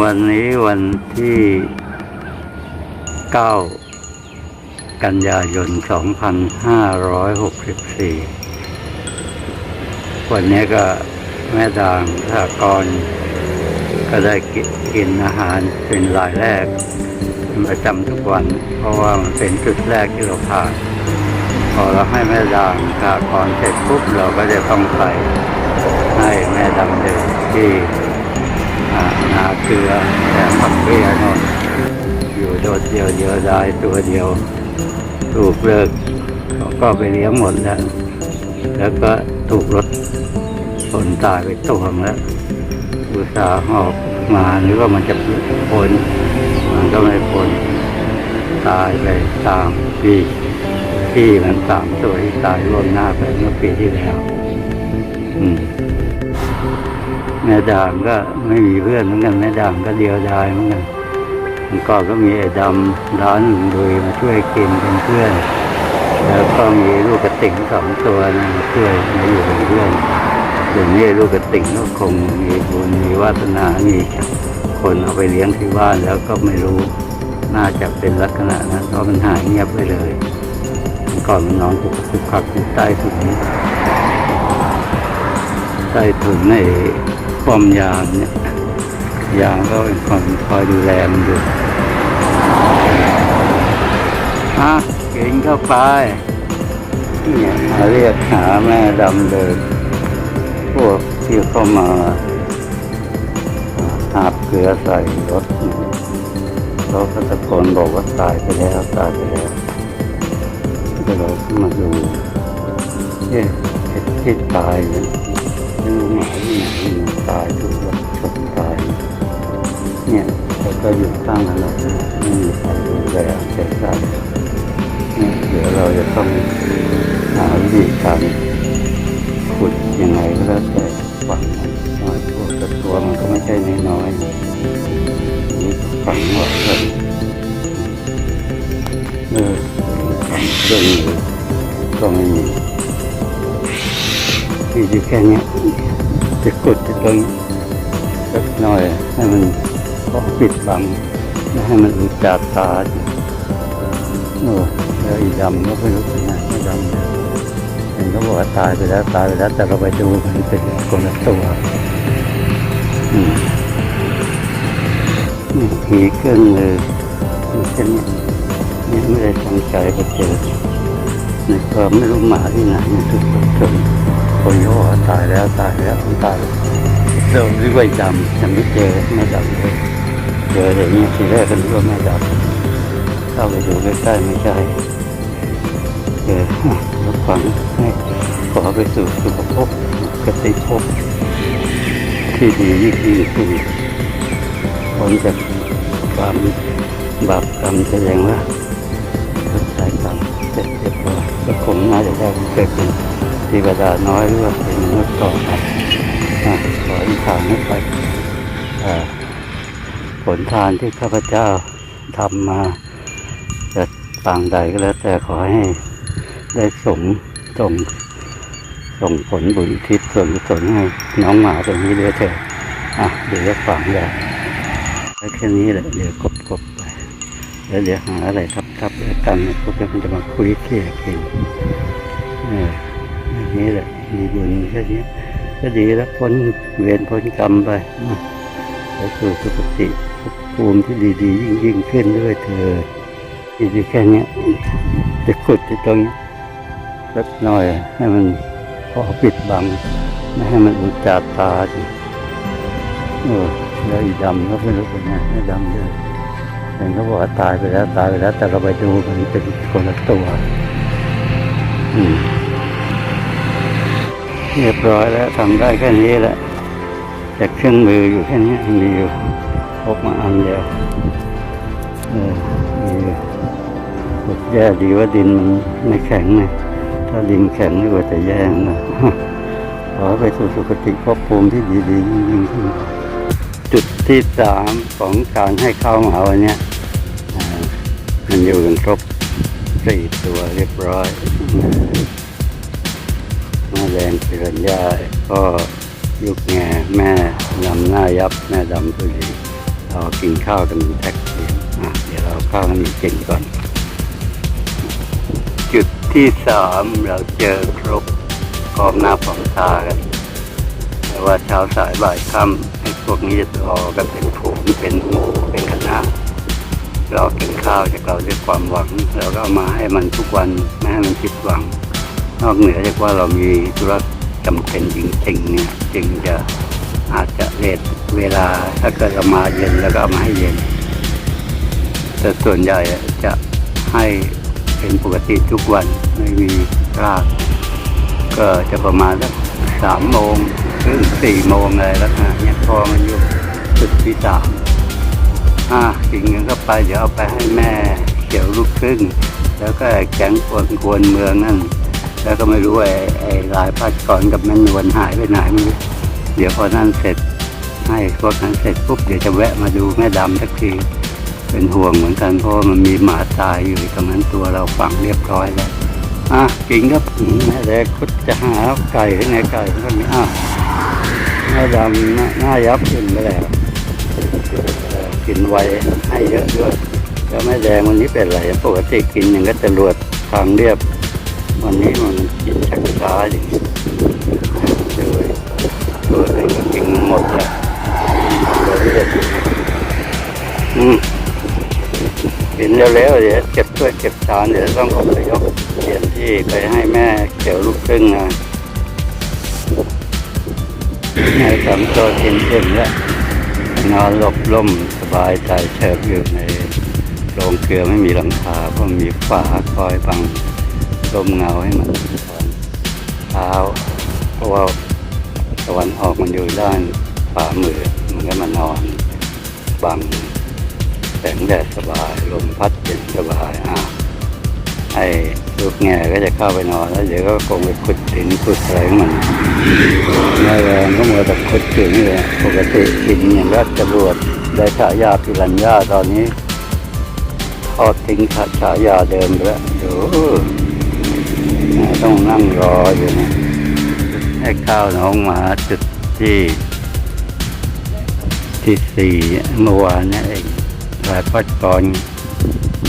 วันนี้วันที่เก้ากันยายน 2564 วันนี้ก็แม่ดางสากรก็ได้กินอาหารเป็นรายแรกเป็นประจำทุกวัน เพราะว่ามันเป็นจุดแรกที่เราผ่าน พอเราให้แม่ดางสากรเสร็จปุ๊บเราก็จะต้องไปให้แม่ดำเดินที่ นาเกลือแต่ผักเบี้ยนอยู่โดดเดียวเดียวดายตัวเดียว ถูกเลิกเขาก็ไปเลี้ยงหมดแล้วแล้วก็ถูกรถชนตายไปตัวงแล้วอุตสาห์หอบมาหรือว่ามันจะพ้นมันก็ไม่พ้นตายไปตามพี่พี่มันสามตัวที่ตายร่วมหน้าไปเมื่อปีที่แล้ว อืม แม่ด่างก็ไม่มีเพื่อนเหมือนกันแม่ด่างก็เดียวดายเหมือนกันมันก่อนก็มีไอ้ดำร้านหนึ่งดุยมาช่วยกินเป็นเพื่อน แล้วก็มีลูกกระติ่งสองตัวนะช่วยมาอยู่เป็นเพื่อนเดี๋ยวนี้ลูกกระติ่งก็คงมีบุญมีวาสนามีคนเอาไปเลี้ยงที่บ้านแล้วก็ไม่รู้น่าจะเป็นลักษณะนั้นเพราะมันหายเงียบไปเลยก่อนมันนอนคุกคุกคักอยู่ใต้ถุน ใต้ถุนในป้อมยามเนี่ยยามก็เป็นคนคอยดูแลมันอยู่ฮะกินเข้าไปเนี่ยมาเรียกหาแม่ดำเดินพวกที่เข้ามาหาบเกลือใส่รถเนี่ยเขาก็ตะโกนบอกว่าตายไปแล้วตายไปแล้วก็เราก็มาดูเอ๊ะไอ้ที่ตายเนี่ย รู้หมาที่ไหนมันตายทุกวันชนตายเนี่ยแล้วก็อยู่ข้างถนนไม่มีใครดูแลใส่ใจเนี่ยเดี๋ยวเราจะต้องหาวิธีการขุดยังไงก็แล้วแต่ฝังมันหน่อยพวกแต่ตัวมันก็ไม่ใช่น้อยๆนี่ฝังหมดเลยเออฝังเครื่องก็ไม่มีมีอยู่แค่เนี้ย จะกดจะตรงสักหน่อยให้มันพอปิดบังไม่ให้มันอุจจาตาโอ้แล้วอีดำก็ไม่รู้เป็นไงไม่ดำเห็นเขาบอกว่าตายไปแล้วตายไปแล้ว แต่เราไปดูมันเป็นคนละตัวนี่ผีเครื่องมือมีแค่เนี้ยเนี่ยไม่ได้ตั้งใจไปเจอในความไม่รู้หมาที่ไหนเนี่ยทุกคน คนเขาบอกว่าตายแล้วตายแล้วตายเริ่มริ้วาดำยังไม่เจอไม่ดำเลยเจอแต่นี้ทีแรกก็นึกว่าไม่ดำเข้าไปดูใกล้ๆไม่ใช่เจอแล้วฝังให้ขอไปสู่สุขภพกติภพที่ดียิ่งยิ่งขึ้นพ้นจากความบาปกรรมแสดงว่าใช้กรรมเสร็จเรียบร้อยก็คงน่าจะได้เกิดเป็ นเทวดาน้อยหรือว่าเป็นมนุษย์ต่อไปอะขออิทานให้ไปผลทานที่ข้าพเจ้าทำมาจะต่างใดก็แล้ว แต่ขอให้ได้สมส่งส่งผลบุญทิศส่วนกุศลให้น้องหมาตัวนี้ด้วยเถอะอะเดี๋ยวจะฝังยาแล้วแค่นี้แหละเดี๋ยวกบๆไปแล้วเดี๋ยวหาอะไรทับทับแล้วกันพวกนี้มันจะมาคุยเขี่ยกินเอออย่าง นี้แหละมีบุญแค่นี้ก็ดีแล้วพ้นเวรพ้นกรรมไปไปสู่สุคติภูมิที่ดีๆ ยิ่งยิ่งขึ้นด้วยเธอที่ดีแค่เนี้ยจะขุดที่ตรงนี้สักหน่อยให้มันพอปิดบัง ไม่ให้มันอุจจาตาดิเออแล้วอีดำก็ไม่รู้เป็นไงไม่ดำเลยเห็นเขาบอกว่าตายไปแล้วตายไปแล้ว แต่เราไปดูมันเป็นคนละตัว อืม เรียบร้อยแล้วทำได้แค่นี้แหละแต่เครื่องมืออยู่แค่นี้มีอยู่พกมาอันเดียวเออมีอยู่ขุดแย่ดีว่าดินมันไม่แข็งไงถ้าดินแข็งนี่ว่าจะแย่นะขอไปสู่สุคติภพภูมิที่ดีๆยิ่งขึ้นจุดที่สามของการให้ข้าวหมาวันนี้ยอ่ามันอยู่กันครบสี่ตัวเรียบร้อย แม่แดงเสือนย่าก็ลูกแง่แม่ลำหน้ายับแม่ดำตุลีเรากินข้าวกันแท็กซี่เดี๋ยวเราข้าวให้มันกินก่อน จุดที่สามเราเจอครบพร้อมหน้าพร้อมตากันแต่ว่าเช้าสายบ่ายค่ำไอ้พวกนี้จะรอกันเป็นฝูงเป็นหมู่เป็นคณะเรอกินข้าวจากเราด้วยความหวังเราก็มาให้มันทุกวันไม่ให้มันผิดหวัง นอกเหนือจากว่าเรามีธุระจำเป็นจริงๆเนี่ยจึงจะอาจจะเลทเวลาถ้าเกิดเรามาเย็นแล้วก็เอามาให้เย็น แต่ส่วนใหญ่จะให้เป็นปกติทุกวันไม่มีพลาดก็จะประมาณสักสามโมงถึงสี่โมงอะไรแล้วนะเนี่ยพอมันอยู่จุดที่สามอ่ากินเงินก็ไปเดี๋ยวเอาไปให้แม่เขียวลูกครึ่ง แล้วก็แก๊งควนควนเมืองนั่น แล้วก็ไม่รู้ไอ้ไอ้ลายพัดก่อนกับแม่นวลหายไปไหนไม่รู้เดี๋ยวพอนั่นเสร็จให้พวกนั้นเสร็จปุ๊บเดี๋ยวจะแวะมาดูแม่ดำสักทีเป็นห่วงเหมือนกันเพราะมันมีหมาตายอยู่ตรงนั้นตัวเราฝังเรียบร้อยแล้วอะกินครับแม่แดงคุดจะหาไก่ที่ไหนไก่ก็มีอะแม่ดำหน้ายับขึ้นไปแล้วกินไวให้เยอะด้วยแล้วแม่แดงวันนี้เป็นไรปกติกินอย่างก็จะรวดทางเรียบ วันนี้มันกินชักช้าอย่างนี้เลยตัวเองก็กินหมดแล้วตัวเรียบอืมกินเร็วๆเดี๋ยวเก็บถ้วยเก็บจานเดี๋ยวต้องออกไปยกเปลี่ยนที่ไปให้แม่เขียวลูกครึ่งนะแม่สามตัวกินเต็มแล้วนอนหลบล่มสบายใจเฉิบอยู่ในโรงเกลือไม่มีหลังคาเพราะมีฝาคอยบัง ลมเงาให้มันเช้าเพราะว่าตะวันออกมันอยู่ด้านขวามือมันก็มานอนบังแสงแดดสบายลมพัดเย็นสบายอะไอ้ลูกแง่ก็จะเข้าไปนอนแล้วเดี๋ยวก็คงไปขุดดินขุดอะไรของมันแม่แรงก็มัวแต่ขุดถึงเลยปกติกินอย่างรัจรวดได้ฉายาพิรัญญาตอนนี้ทอดทิ้งฉายาเดิมไปแล้วเดี๋ยว ต้องนั่งรออยู่นะให้ข้าวน้องหมาจุดที่ ที่สี่เมื่อวานนี่เองหลายพัดก่อน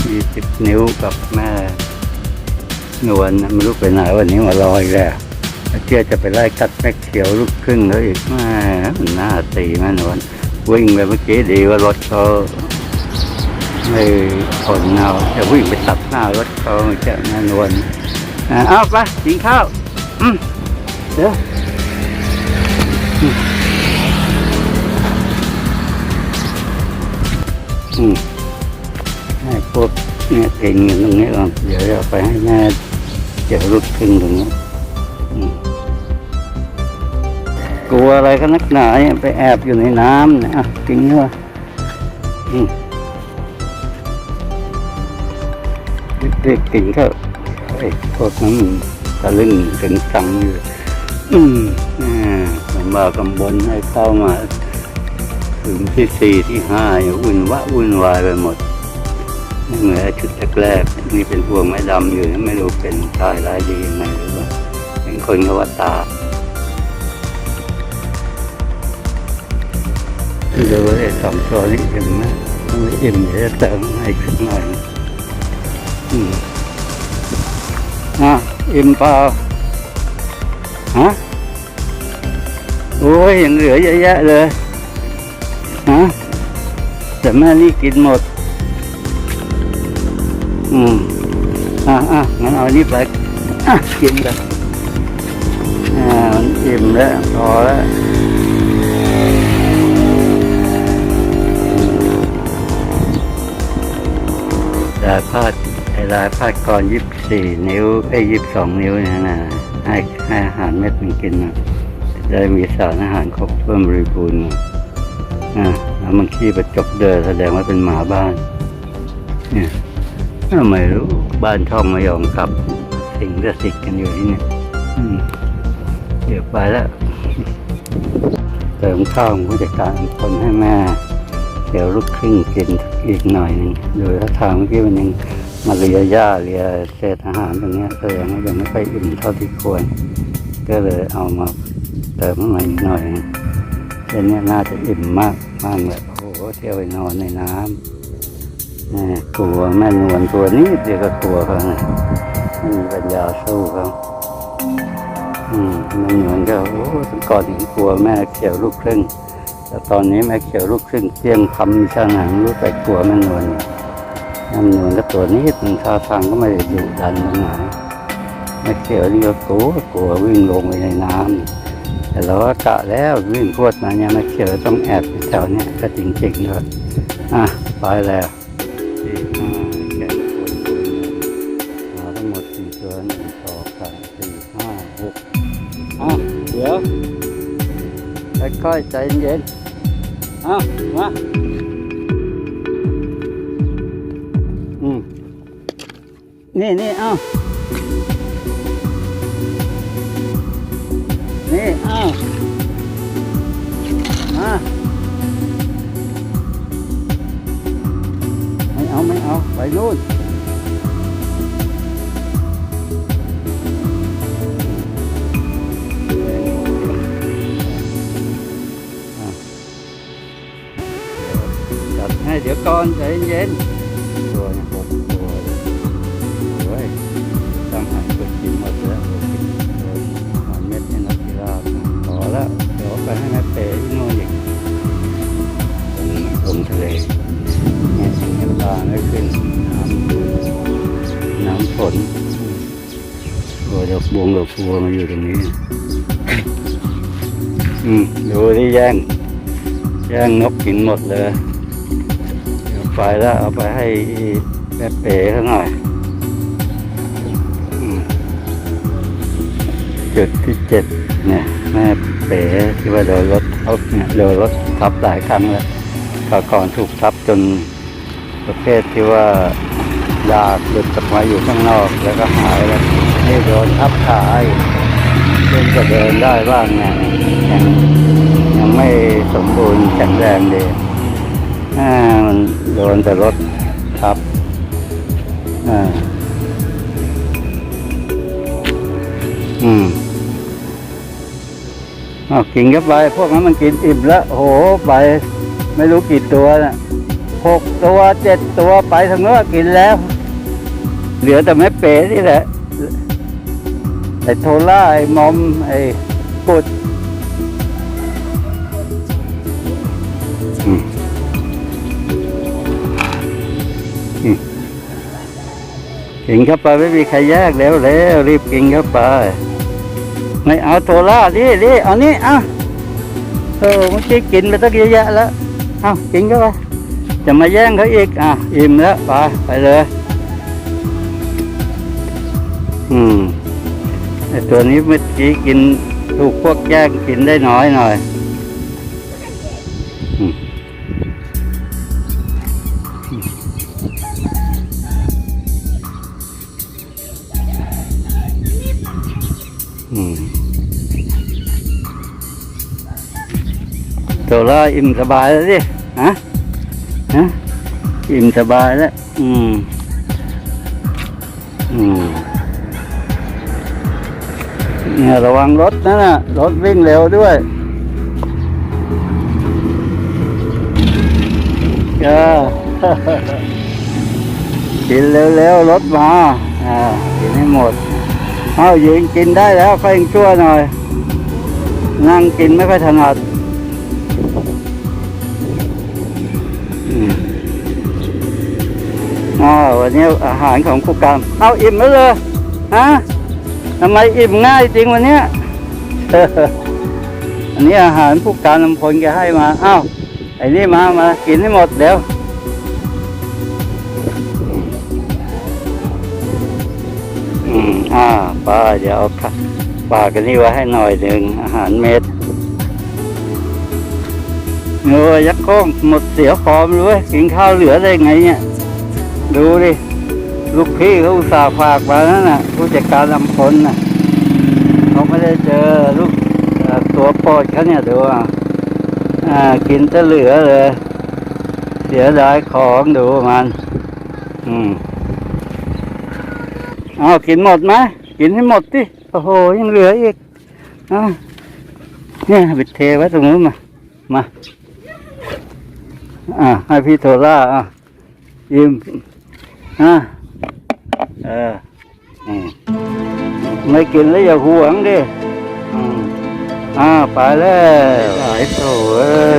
ยี่สิบนิ้วกับแม่นวลน่ะไม่รู้ไปไหนวันนี้มาลอยแล้วเชื่อจะไปไล่กัดแม่เขียวลูกครึ่งแล้วอีกแม่มันน่าตีแม่นวลวิ่งไปเมื่อกี้ดีว่ารถเขาไม่ทนเอาจะวิ่งไปตัดหน้ารถเขาจะแม่นวล เอาไปกินข้าวอืมเดี๋ยวอืมให้พวกเนี่ยเก่งอยู่ตรงนี้ก่อนเดี๋ยวจะไปให้แม่เจ็บรุดขึ้นตรงนี้กลัวอะไรกันนักหนาเนี่ยไปแอบอยู่ในน้ำเนี่ยอะกินเนื้ออืมเด็กๆกินก็ไอ้พวกนั้นตะลึงถึงสังอยู่ อืมอ่าผมมากำบนให้เข้ามา ถึงที่สี่ที่ห้าเนี่ยวุ่นวะวุ่นวายไปหมดเหมือนชุดแรกๆนี่เป็นพวงไม้ดำอยู่นะไม่รู้เป็นตายร้ายดียังไงหรือว่าเป็นคนขาว่าตาดูไอ้สองตัวนี้อิ่มนะต้องอิ่มเยวจะเติมให้ขึ้นหน่อยอืม อะอิ่มเปล่าฮะโอ้ยยังเหลือเยอะแยะเลยฮะแต่แม่นี่กินหมด อืมอะอะงั้นเอานี้ไปอะกินไปอ่ามันอิ่มแล้วพอแล้วลายพา ดไอ้ลายพาดก่อนยี่สิบสี่นิ้วไอ้ยี่สิบสองนิ้วเนะนะให้ให้อาหารเม็ดมันกินนะจะได้มีสารอาหารครบถ้วนบริบูรณ์นะอ่าแล้วมันขี้ประจบเดินแสดงว่าเป็นหมาบ้านเนี่ยไม่รู้บ้านช่องไม่ยอมกลับ สิงจะสิกกันอยู่ที่นี่ยอืมเดี๋ยวไปแล้วเติมข้าวของผู้จัดการคนให้แม่เดี๋ยวลูกครึ่งกินอีกหน่อยหนึ่งโดยถ้าทางเมื่อกี้มันยัง มาเลียหญ้าเลียเศษอาหารตรงเนี้ยแสดงยังไม่ค่อยอิ่มเท่าที่ควร ก็เลยเอามาเติมเข้ามาอีกหน่อยเช่นเนี้ยน่าจะอิ่มมากมากเลยโอ้โหเที่ยวไปนอนในน้ำนี่กลัวแม่นวลตัวนี้เดียวก็กลัวเขานะไม่มีปัญญาสู้เขาอืมแม่นวลก็โอ้ก่อนถึงกลัวแม่เขียวลูกครึ่งแต่ตอนนี้แม่เขียวลูกครึ่งเที่ยงคำช่างหนังรู้แต่กลัวแม่นวล แม่นวลก็ตัวนี้มันท่าทางก็ไม่ได้ดุดันตรงไหนแม่เขียวนี่ก็กลัวกลัววิ่งลงไปในน้ำแต่เราก็กะแล้ววิ่งพวดมาเนี่ยแม่เขียวต้องแอบอยู่แถวเนี้ยก็จริงๆด้วยอะไปแล้วสี่ห้าแกะคนคนมาทั้งหมดสี่ตัวหนึ่งสองสามสี่ห้าหกอะเดี๋ยวค่อยๆใจเย็นๆเอามา นี่นี่เอานี่เอามาไม่เอาไม่เอาไปนู่นจัดให้เดี๋ยวก่อนใจเย็นๆตัวเนี่ยหกตัว ไปให้แม่เป๋ที่โน่นอีกลงทะเลเนี่ยน้ำตาไม่ขึ้นน้ำน้ำฝนโอ้ยดอกบวงดอกบัวมาอยู่ตรงนี้ อืมดูที่แย่งแย่งนกกินหมดเลยไปแล้วเอาไปให้แม่เป๋เขาหน่อยจุดที่เจ็ดเนี่ยแม่ ที่ว่าโดนรถทับเนี่ยโดนรถทับหลายครั้งแล้วคราวก่อนถูกทับจนประเภทที่ว่าดาบหลุดออกมาอยู่ข้างนอกแล้วก็หายแล้วนี่โดนทับขาอีกเพิ่งจะเดินได้บ้างเนี่ยยังยังไม่สมบูรณ์แข็งแรงดีอ่ามันโดนแต่รถทับอ่าอืม อากินเข้าไป พวกนั้นมันกินอิ่มแล้วโหไป ไม่รู้กี่ตัวนะหกตัวเจ็ดตัวไปทั้งนู้นกินแล้ว เหลือแต่แม่เป๋นี่แหละไอ้โทล่าไอ้มอม ไอ้กุดกินเข้าไปไม่มีใครแยกแล้วแล้วรีบกินเข้าไป ไม่เอาโทล่าดิดิเอานี่เอาเออเมื่อกี้กินไปตั้งเยอะแยะแล้วเอากินก็ไปจะมาแย่งเขาอีกอะอิ่มแล้วไปไปเลยอืมไอตัวนี้เมื่อกี้กินถูกพวกแย่งกินได้น้อยหน่อย อืมโซล่าอิ่มสบายแล้วสิฮะฮะอิ่มสบายแล้ว อืม อืมเนี่ยระวังรถนะน่ะ รถวิ่งเร็วด้วยเออกินเร็วๆรถมา อ่ากินให้หมด เอายืนกินได้แล้วค่อยยังชั่วหน่อย นั่งกินไม่ค่อยถนัดอืมอ๋อวันนี้อาหารของผู้การเอาอิ่มแล้วเลยฮะทำไมอิ่มง่ายจริงวันนี้อันนี้อาหารผู้การลำพลแกให้มาเอ้าไอ้นี่มามากินให้หมดเดี๋ยวอืมอ่า ป้าเดี๋ยวเอาค่ะฝากกันนี่ไว้ให้หน่อยหนึ่งอาหารเม็ดเงยยักษ์โค้งหมดเสียฟอร์มเลยกินข้าวเหลือได้ไงเนี่ย ดูดิ ลูกพี่เขาอุตส่าห์ฝากมานั่นน่ะ ผู้จัดการลำพลน่ะเขาไม่ได้เจอลูกตัวปรดเขาเนี่ยดูอะอ่ากินจะเหลือเลย เสียดายของดูมัน อืมเอกินหมดไหม กินให้หมดดิโอ้โหยังเหลืออีกอเนี่ยไปเทไว้ตรงนู้นมา มา อะให้พี่โทล่าอะยิ้มอะเออนี่ไม่กินแล้วอย่าหวงดิอ่าไปแล้วหายโถเอ้ย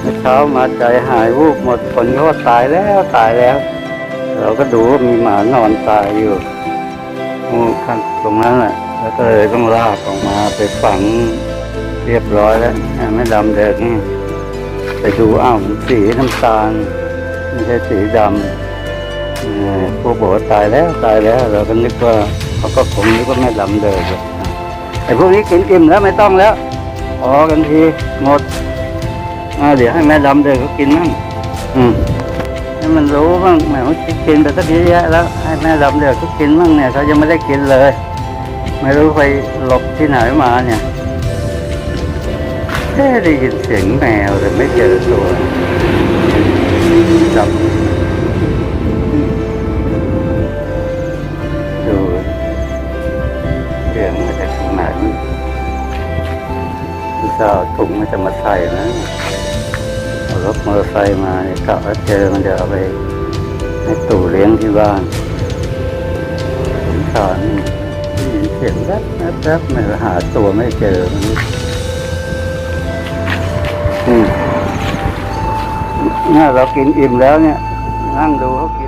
เมื่อเช้ามาใจหายวูบหมดคนก็ว่าตายแล้วตายแล้ว เราก็ดูว่ามีหมานอนตายอยู่ ข้างตรงนั้นแหละแล้วก็เลยต้องลากออกมาไปฝังเรียบร้อยแล้วไม่ดำเด็กนี่ไปดูอ้าวสีน้ำตาลไม่ใช่สีดำพวกบอกว่าตายแล้วตายแล้ว เราก็นึกว่าเขาก็คงนึกว่าแม่ดำเด็กอะไอ้พวกนี้กินอิ่มแล้วไม่ต้องแล้วพอกันทีหมดเดี๋ยวให้แม่ดำเด็กเขากินมั่งอืม ให้มันรู้บ้างแหมว่กินไปสักเยอะแยะแล้วให้แม่ดำเดือดเขากินบ้างเนี่ยเขายังไม่ได้กินเลย ไม่รู้ไปหลบที่ไหนมาเนี่ยแค่ได้ยินเสียงแมวแต่ไม่เจอตัวจับดูเสียงมาจากทางไหนผู้สาถุงมันจะมาใส่นะ รถมอเตอร์ไซค์มาเนี่ยกะว่าเจอมันจะเอาไปให้ตู่เลี้ยงที่บ้านสงสารได้ยินเสียงแว๊บแว๊บแว๊บไม่หาตัวไม่เจอมันอืมเนี่ยเรากินอิ่มแล้วเนี่ย นั่งดูเขากิน